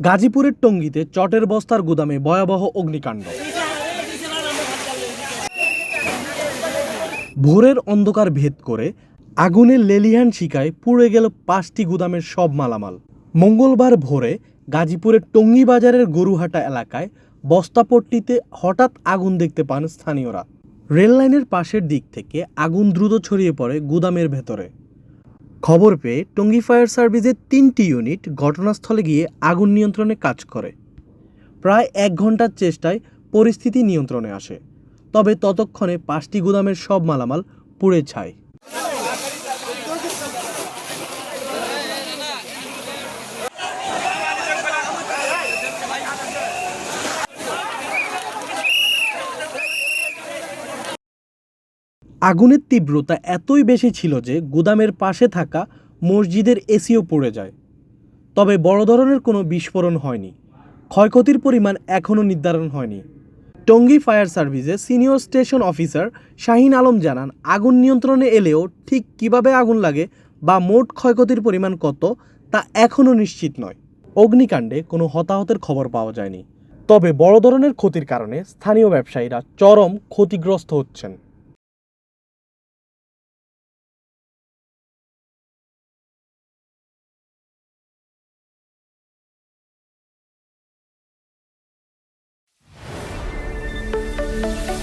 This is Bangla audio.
গাজীপুরের টঙ্গীতে চটের বস্তার গুদামে ভয়াবহ অগ্নিকাণ্ড। ভোরের অন্ধকার ভেদ করে আগুনের লেলিহান শিকায় পুড়ে গেল পাঁচটি গুদামের সব মালামাল। মঙ্গলবার ভোরে গাজীপুরের টঙ্গী বাজারের গরুহাটা এলাকায় বস্তাপট্টিতে হঠাৎ আগুন দেখতে পান স্থানীয়রা। রেললাইনের পাশের দিক থেকে আগুন দ্রুত ছড়িয়ে পড়ে গুদামের ভেতরে। খবর পেয়ে টঙ্গী ফায়ার সার্ভিসের তিনটি ইউনিট ঘটনাস্থলে গিয়ে আগুন নিয়ন্ত্রণে কাজ করে। প্রায় এক ঘণ্টার চেষ্টায় পরিস্থিতি নিয়ন্ত্রণে আসে, তবে ততক্ষণে পাঁচটি গুদামের সব মালামাল পুড়ে ছায়। আগুনের তীব্রতা এতই বেশি ছিল যে গুদামের পাশে থাকা মসজিদের এসিও পড়ে যায়। তবে বড় ধরনের কোনো বিস্ফোরণ হয়নি। ক্ষয়ক্ষতির পরিমাণ এখনও নির্ধারণ হয়নি। টঙ্গী ফায়ার সার্ভিসের senior station officer Shahin Alam জানান, আগুন নিয়ন্ত্রণে এলেও ঠিক কীভাবে আগুন লাগে বা মোট ক্ষয়ক্ষতির পরিমাণ কত তা এখনও নিশ্চিত নয়। অগ্নিকাণ্ডে কোনো হতাহতের খবর পাওয়া যায়নি। তবে বড় ধরনের ক্ষতির কারণে স্থানীয় ব্যবসায়ীরা চরম ক্ষতিগ্রস্ত হচ্ছেন। thank you